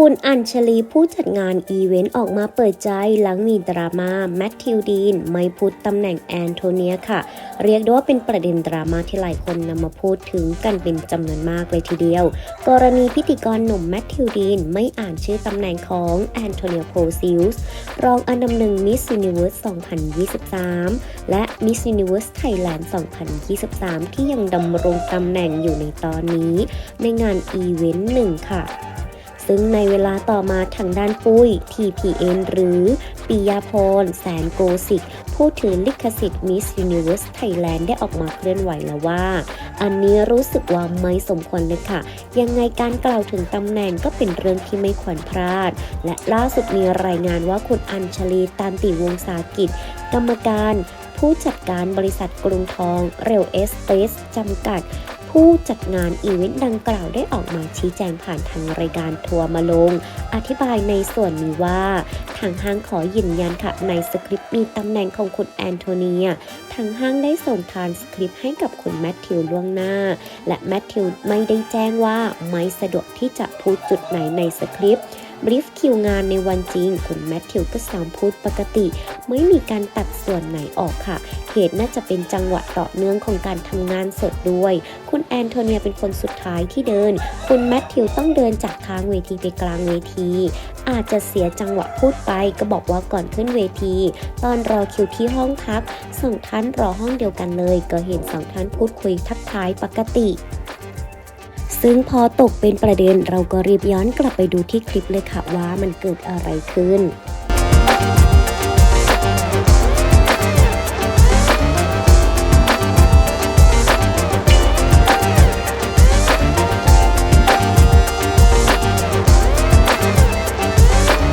คุณอัญชลีผู้จัดงานอีเวนต์ออกมาเปิดใจหลังมีดราม่าแมทธิวดีนไม่พูดตำแหน่งแอนโทเนียค่ะ เรียกได้ว่าเป็นประเด็นดราม่าที่หลายคนนำมาพูดถึงกันเป็นจำนวนมากเลยทีเดียว กรณีพิธีกรหนุ่มแมทธิวดีนไม่อ่านชื่อตำแหน่งของแอนโทเนียโพซิลส์รองอันดับหนึ่งมิส s u นิเวิร์ส 2023 และมิส s u นิเวิร์สไทยแลนด์ 2023 ที่ยังดำรงตำแหน่งอยู่ในตอนนี้ ในงานอีเวนต์หนึ่งค่ะ ซึ่งในเวลาต่อมาทางด้านปุ้ย TPN หรือปิยาพรแสนโกสิกผู้ถือลิขสิทธิ์ Miss Universe Thailand ได้ออกมาเคลื่อนไหวแล้วว่า อันนี้รู้สึกว่าไม่สมควรเลยค่ะ ยังไงการกล่าวถึงตำแหน่งก็เป็นเรื่องที่ไม่ควรพลาด และล่าสุดมีรายงานว่าคุณอัญชลีตันติวงศากิจ กรรมการผู้จัดการบริษัทกรุงทองเรลเอสเปสจำกัด ผู้จัดงานอีเวนต์ดังกล่าวได้ออกมาชี้แจงผ่านทางรายการทัวร์มาลง อธิบายในส่วนนี้ว่า ทางห้างขอยืนยันค่ะในสคริปต์มีตำแหน่งของคุณแอนโทเนีย ทางห้างได้ส่งทานสคริปต์ให้กับคุณแมทธิวล่วงหน้า และแมทธิวไม่ได้แจ้งว่าไม่สะดวกที่จะพูดจุดไหนในสคริปต์ บรีฟคิวงานในวันจริง คุณแมทธิวก็สามพูดปกติ ไม่มีการตัดส่วนไหนออกค่ะ เหตุน่าจะเป็นจังหวะต่อเนื่องของการทำงานสดด้วย คุณแอนโทเนียเป็นคนสุดท้ายที่เดิน คุณแมทธิวต้องเดินจากค้างเวทีไปกลางเวที อาจจะเสียจังหวะพูดไป ก็บอกว่าก่อนขึ้นเวที ตอนรอคิวที่ห้องพักสองท่านรอห้องเดียวกันเลย ก็เห็นสองท่านพูดคุยทักทายปกติ ซึ่งพอตกเป็นประเด็นเราก็รีบย้อนกลับไปดูที่คลิปเลยค่ะว่ามันเกิดอะไรขึ้น